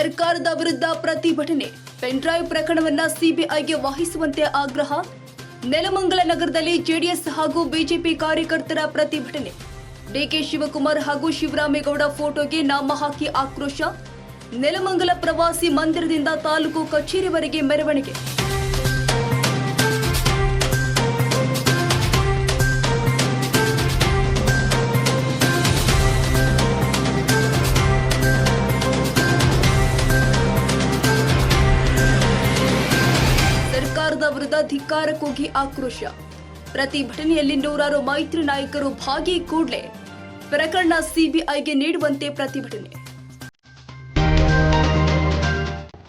ಸರ್ಕಾರದ ವಿರುದ್ಧ ಪ್ರತಿಭಟನೆ. ಪೆನ್ಡ್ರೈವ್ ಪ್ರಕರಣವನ್ನ ಸಿಬಿಐಗೆ ವಹಿಸುವಂತೆ ಆಗ್ರಹ. ನೆಲಮಂಗಲ ನಗರದಲ್ಲಿ ಜೆಡಿಎಸ್ ಹಾಗೂ ಬಿಜೆಪಿ ಕಾರ್ಯಕರ್ತರ ಪ್ರತಿಭಟನೆ. ಡಿಕೆ ಶಿವಕುಮಾರ್ ಹಾಗೂ ಶಿವರಾಮೇಗೌಡ ಫೋಟೋಗೆ ನಾಮ ಹಾಕಿ ಆಕ್ರೋಶ. ನೆಲಮಂಗಲ ಪ್ರವಾಸಿ ಮಂದಿರದಿಂದ ತಾಲೂಕು ಕಚೇರಿವರೆಗೆ ಮೆರವಣಿಗೆ. ಧಿಕ್ಕಾರ ಕೂಗಿ ಆಕ್ರೋಶ ಪ್ರತಿಭಟನೆಯಲ್ಲಿ ನೂರಾರು ಮೈತ್ರಿ ನಾಯಕರು ಭಾಗಿ ಕೂಡಲೇ. ಪ್ರಕರಣ ಸಿಬಿಐಗೆ ನೀಡುವಂತೆ ಪ್ರತಿಭಟನೆ.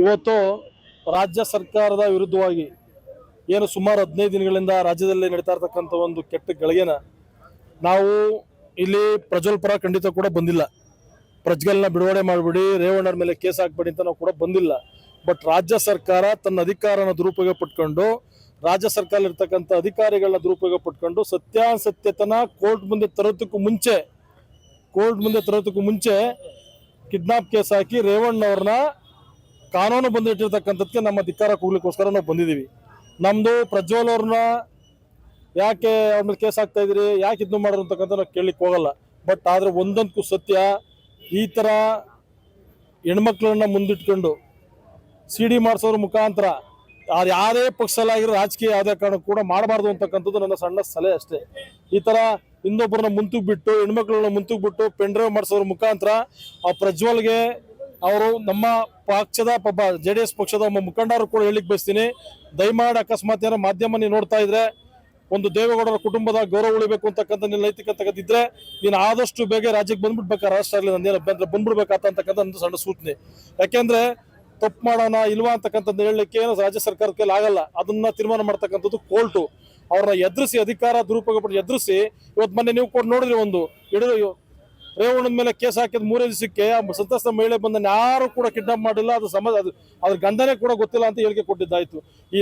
ಇವತ್ತು ರಾಜ್ಯ ಸರ್ಕಾರದ ವಿರುದ್ಧವಾಗಿ ಏನು ಸುಮಾರು ಹದಿನೈದು ದಿನಗಳಿಂದ ರಾಜ್ಯದಲ್ಲಿ ನಡೀತಾ ಇರ್ತಕ್ಕಂಥ ಒಂದು ಕೆಟ್ಟ ಗಳಿಗೆನ ನಾವು ಇಲ್ಲಿ ಪ್ರಜ್ವಲ್ ಪರ ಖಂಡಿತ ಕೂಡ ಬಂದಿಲ್ಲ. ಪ್ರಜ್ವಲ್ನ ಬಿಡುಗಡೆ ಮಾಡಿಬಿಡಿ ರೇವಣ್ಣರ ಮೇಲೆ ಕೇಸ್ ಹಾಕ್ಬೇಡಿ ಅಂತ ನಾವು ಕೂಡ ಬಂದಿಲ್ಲ. ಬಟ್ ರಾಜ್ಯ ಸರ್ಕಾರ ತನ್ನ ಅಧಿಕಾರನ ದುರುಪಯೋಗ ಪಟ್ಕೊಂಡು, ರಾಜ್ಯ ಸರ್ಕಾರ ಇರ್ತಕ್ಕಂಥ ಅಧಿಕಾರಿಗಳನ್ನ ದುರುಪಯೋಗ ಪಟ್ಕೊಂಡು ಸತ್ಯಾಸತ್ಯತನ ಕೋರ್ಟ್ ಮುಂದೆ ತರೋದಕ್ಕೂ ಮುಂಚೆ ಕೋರ್ಟ್ ಮುಂದೆ ತರೋದಕ್ಕೂ ಮುಂಚೆ ಕಿಡ್ನಾಪ್ ಕೇಸ್ ಹಾಕಿ ರೇವಣ್ಣವ್ರನ್ನ ಕಾನೂನು ಬಂದಿಟ್ಟಿರ್ತಕ್ಕಂಥದ್ದಕ್ಕೆ ನಮ್ಮ ಧಿಕ್ಕಾರ ಕೂಗ್ಲಿಕ್ಕೋಸ್ಕರ ನಾವು ಬಂದಿದ್ದೀವಿ. ನಮ್ಮದು ಪ್ರಜ್ವಲ್ ಅವ್ರನ್ನ ಯಾಕೆ ಅವ್ರ ಮೇಲೆ ಕೇಸ್ ಹಾಕ್ತಾ ಇದ್ರಿ ಯಾಕೆ ಇದನ್ನು ಮಾಡೋರು ಅಂತಕ್ಕಂಥ ನಾವು ಕೇಳಲಿಕ್ಕೆ ಹೋಗಲ್ಲ. ಬಟ್ ಆದರೆ ಒಂದಂತೂ ಸತ್ಯ, ಈ ಥರ ಹೆಣ್ಮಕ್ಳನ್ನ ಮುಂದಿಟ್ಕೊಂಡು ಸಿ ಡಿ ಮಾಡಿಸೋದ್ರ ಮುಖಾಂತರ ಅದು ಯಾರೇ ಪಕ್ಷಲಾಗಿರೋ ರಾಜಕೀಯ ಯಾವುದೇ ಕಾರಣ ಕೂಡ ಮಾಡಬಾರ್ದು ಅಂತಕ್ಕಂಥದ್ದು ನನ್ನ ಸಣ್ಣ ಸಲಹೆ ಅಷ್ಟೇ. ಈ ಥರ ಇನ್ನೊಬ್ಬರನ್ನ ಮುಂತುಗ್ ಬಿಟ್ಟು ಹೆಣ್ಮಕ್ಳನ್ನ ಮುಂತುಗ್ ಬಿಟ್ಟು ಪೆಂಡ್ರೈವ್ ಮಾಡಿಸೋದ್ರ ಮುಖಾಂತರ ಆ ಪ್ರಜ್ವಲ್ಗೆ ಅವರು ನಮ್ಮ ಪಕ್ಷದ ಪಬ್ಬ ಜೆ ಡಿ ಎಸ್ ಪಕ್ಷದ ಒಬ್ಬ ಮುಖಂಡರು ಕೂಡ ಹೇಳಿಕ್ ಬಯಸ್ತೀನಿ. ದಯಮಾಡಿ ಅಕಸ್ಮಾತ್ ಏನೋ ಮಾಧ್ಯಮ ನೀವು ನೋಡ್ತಾ ಇದ್ರೆ, ಒಂದು ದೇವೇಗೌಡರ ಕುಟುಂಬದ ಗೌರವ ಉಳಿಬೇಕು ಅಂತಕ್ಕಂಥ ನಿನ್ನ ನೈತಿಕ ತಗದಿದ್ರೆ, ನೀನು ಆದಷ್ಟು ಬೇಗ ರಾಜ್ಯಕ್ಕೆ ಬಂದ್ಬಿಡ್ಬೇಕಾ? ರಾಷ್ಟ್ರ ಆಗಲಿ ನಂದೇನು ಅಭ್ಯಂತರ ಬಂದ್ಬಿಡ್ಬೇಕಾತ ಅಂತಕ್ಕಂಥ ಒಂದು ಸಣ್ಣ ಸೂಚನೆ. ಯಾಕೆಂದ್ರೆ ತಪ್ಪು ಮಾಡೋಣ ಇಲ್ವಾ ಅಂತಕ್ಕಂಥದ್ದು ಹೇಳಲಿಕ್ಕೆ ಏನು ರಾಜ್ಯ ಸರ್ಕಾರದ ಆಗಲ್ಲ. ಅದನ್ನ ತೀರ್ಮಾನ ಮಾಡ್ತಕ್ಕಂಥದ್ದು ಕೋರ್ಟು. ಅವ್ರನ್ನ ಎದುರಿಸಿ, ಅಧಿಕಾರ ದುರುಪಯೋಗ ಪಟ್ಟು ಎದುರಿಸಿ, ಇವತ್ತು ಮೊನ್ನೆ ನೀವು ಕೊಟ್ಟು ನೋಡಿದ್ರಿ ಒಂದು ಹಿಡಿದು ರೇವಣ್ಣನ ಮೇಲೆ ಕೇಸ್ ಹಾಕಿದ ಮೂರೇ ದಿವಸಕ್ಕೆ ಸಂತ್ರಸ್ತ ಮಹಿಳೆ ಬಂದ ಯಾರು ಕೂಡ ಕಿಡ್ನಾಪ್ ಮಾಡಿಲ್ಲ. ಅದು ಸಮ, ಅದು, ಅದ್ರ ಗಂಧನೇ ಕೂಡ ಗೊತ್ತಿಲ್ಲ ಅಂತ ಹೇಳಿಕೆ ಕೊಟ್ಟಿದ್ದಾಯಿತು. ಈ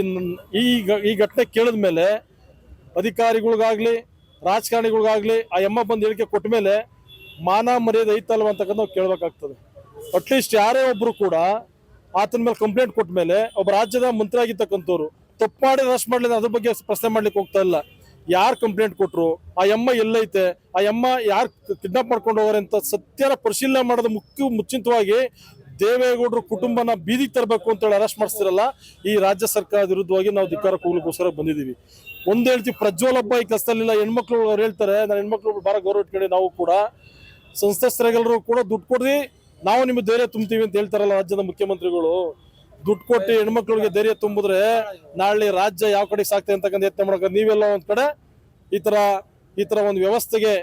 ಈ ಘಟನೆ ಕೇಳಿದ ಮೇಲೆ ಅಧಿಕಾರಿಗಳಿಗಾಗ್ಲಿ, ರಾಜಕಾರಣಿಗಳಿಗಾಗ್ಲಿ ಆ ಎಮ್ಮ ಬಂದು ಹೇಳಿಕೆ ಕೊಟ್ಟ ಮೇಲೆ ಮಾನ ಮರ್ಯಾದೆ ಐತಲ್ವ ಅಂತಕ್ಕಂಥ ನಾವು ಕೇಳಬೇಕಾಗ್ತದೆ ಅಟ್ಲೀಸ್ಟ್ ಯಾರೇ ಒಬ್ಬರು ಕೂಡ ಆತನ ಮೇಲೆ ಕಂಪ್ಲೇಂಟ್ ಕೊಟ್ಟ ಮೇಲೆ ಒಬ್ಬ ರಾಜ್ಯದ ಮಂತ್ರಿ ಆಗಿರ್ತಕ್ಕಂಥವ್ರು ತಪ್ಪು ಮಾಡಿ ಅರೆಸ್ಟ್ ಮಾಡಲಿಲ್ಲ, ಅದ್ರ ಬಗ್ಗೆ ಪ್ರಶ್ನೆ ಮಾಡ್ಲಿಕ್ಕೆ ಹೋಗ್ತಾ ಇಲ್ಲ. ಯಾರು ಕಂಪ್ಲೇಂಟ್ ಕೊಟ್ಟರು ಆ ಎಮ್ಮ ಎಲ್ಲೈತೆ? ಆ ಎಮ್ಮ ಯಾರು ಕಿಡ್ನಾಪ್ ಮಾಡ್ಕೊಂಡು ಅಂತ ಸತ್ಯನ ಪರಿಶೀಲನೆ ಮಾಡೋದು ಮುಖ್ಯ, ಮುಚ್ಚಿಂತವಾಗಿ ದೇವೇಗೌಡರು ಕುಟುಂಬನ ಬೀದಿಗೆ ತರಬೇಕು ಅಂತ ಹೇಳಿ ಅರೆಸ್ಟ್ ಮಾಡಿಸ್ತಿರಲ್ಲ ಈ ರಾಜ್ಯ ಸರ್ಕಾರದ ವಿರುದ್ಧವಾಗಿ ನಾವು ಧಿಕ್ಕಾರ ಕೂಗ್ಲಿಕ್ಕೋಸ್ಕರ ಬಂದಿದ್ದೀವಿ. ಒಂದು ಹೇಳ್ತೀವಿ ಪ್ರಜ್ವಲ್ ಹಬ್ಬ ಈ ಕೆಲಸದಲ್ಲಿಲ್ಲ, ಹೆಣ್ಮಕ್ಳು ಅವ್ರು ಹೇಳ್ತಾರೆ, ನಾನು ಹೆಣ್ಮಕ್ಳು ಭಾಳ ಗೌರವ ಇಟ್ಕೊಂಡು, ನಾವು ಕೂಡ ಸಂಸ್ಥೆಸ್ತರೆಲ್ಲರೂ ಕೂಡ ದುಡ್ಡು ಕೊಡ್ರಿ ನಾವು ನಿಮ್ಗೆ ಧೈರ್ಯ ತುಂಬ್ತೀವಿ ಅಂತ ಹೇಳ್ತಾರಲ್ಲ ರಾಜ್ಯದ ಮುಖ್ಯಮಂತ್ರಿಗಳು. ದುಡ್ಡು ಕೊಟ್ಟು ಹೆಣ್ಮಕ್ಳಿಗೆ ಧೈರ್ಯ ತುಂಬಿದ್ರೆ ನಾಳೆ ರಾಜ್ಯ ಯಾವ ಕಡೆ ಸಾಕ್ತದೆ ಅಂತಕ್ಕಂಥ ಯತ್ನ ಮಾಡಕ ನೀವೆಲ್ಲ ಒಂದ್ ಕಡೆ ಈ ತರ ಈ ತರ ಒಂದು ವ್ಯವಸ್ಥೆಗೆ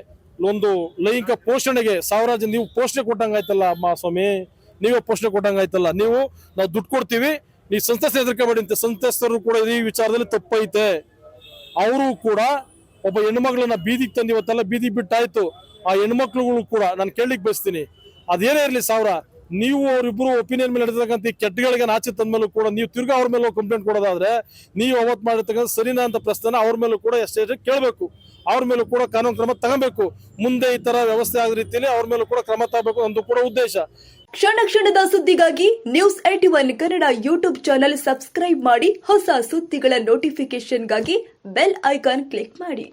ಒಂದು ಲೈಂಗಿಕ ಪೋಷಣೆಗೆ ಸಾವಿರ ಜನ ನೀವು ಪೋಷಣೆ ಕೊಟ್ಟಂಗಾಯ್ತಲ್ಲ ಅಮ್ಮ ಸ್ವಾಮಿ. ನೀವೇ ಪೋಷಣೆ ಕೊಟ್ಟಂಗಾಯ್ತಲ್ಲ ನೀವು ನಾವು ದುಡ್ಡು ಕೊಡ್ತೀವಿ ನೀವು ಸಂಸ್ಥೆ ಹೆದರ್ಕೋಬೇಡಿ ಅಂತ ಸಂಸ್ಥೆಸ್ತರು ಕೂಡ ಈ ವಿಚಾರದಲ್ಲಿ ತಪ್ಪೈತೆ. ಅವರು ಕೂಡ ಒಬ್ಬ ಹೆಣ್ಮಗಳನ್ನ ಬೀದಿಗೆ ತಂದು ಇವತ್ತೆಲ್ಲ ಬೀದಿಗೆ ಬಿಟ್ಟಾಯ್ತು. ಆ ಹೆಣ್ಮಕ್ಳುಗಳು ಕೂಡ ನಾನು ಕೇಳಲಿಕ್ಕೆ ಬಯಸ್ತೀನಿ ಅದೇನೇ ಇರಲಿ ಸಾವಿರ, ನೀವು ಅವರಿಬ್ರು ಒಪಿನಿಯನ್ ಮೇಲೆ ನಡೆದಕ್ಕಂತ ಈ ಕೆಟ್ಟಗಳಿಗೆ ಆಚೆ ತಂದ್ಮೇಲೂ ಕೂಡ ನೀವು ತಿರ್ಗಾ ಅವ್ರ ಮೇಲೆ ಕಂಪ್ಲೇಂಟ್ ಕೊಡೋದಾದ್ರೆ, ನೀವು ಅವತ್ತು ಮಾಡಿರ್ತಕ್ಕಂಥ ಸರಿನಾ ಅಂತ ಪ್ರಶ್ನೆನ ಅವ್ರ ಮೇಲೂ ಕೂಡ ಎಷ್ಟೇ ಕೇಳಬೇಕು. ಅವ್ರ ಮೇಲೂ ಕೂಡ ಕಾನೂನು ಕ್ರಮ ತಗೋಬೇಕು. ಮುಂದೆ ಈ ತರ ವ್ಯವಸ್ಥೆ ಆದ ರೀತಿಯಲ್ಲಿ ಅವ್ರ ಮೇಲೂ ಕೂಡ ಕ್ರಮ ತಗೋಬೇಕು ಅಂತ ಕೂಡ ಉದ್ದೇಶ. ಕ್ಷಣ ಕ್ಷಣದ ಸುದ್ದಿಗಾಗಿ news eighty one Kannada YouTube channel subscribe ಮಾಡಿ, ಹೊಸ ಸುದ್ದಿಗಳ ನೋಟಿಫಿಕೇಶನ್ಗಾಗಿ ಬೆಲ್ ಐಕಾನ್ ಕ್ಲಿಕ್ ಮಾಡಿ.